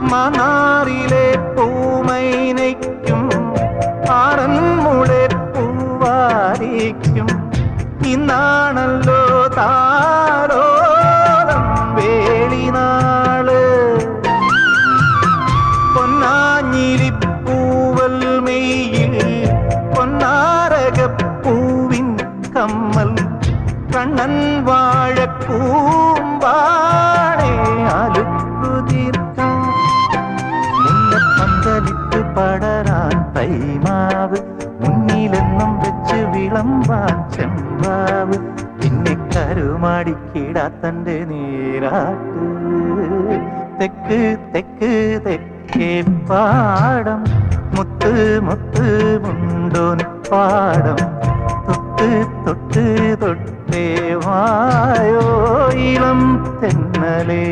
മണാറിലെ പൂമൈനയ്ക്കും ആറന്മുളെ പൂവാരിക്കും. ഇന്നാണല്ലോ താരോളം വേളിനാൾ. പൊന്നാഞ്ഞിരിപ്പൂവൽ മെയ്യിൽ പൊന്നാരക പൂവിൻ കമ്മൽ. കണ്ണൻ വാഴക്കൂമ്പാണേ പടരാൻ തൈമാവ് മുന്നിലെന്നും വെച്ച് വിളമ്പാൻ ചെമ്പാവ്. പിന്നെ കരുമാടിക്കിടാത്തന്റെ നീരാട്ട്. തെക്ക് തെക്ക് തെക്കേ പാടം. മുത്ത് മുത്ത് മുണ്ടോൻ പാടം തൊട്ട് തൊട്ട് തൊട്ടേ വായോ ഇളം തെന്നലേ.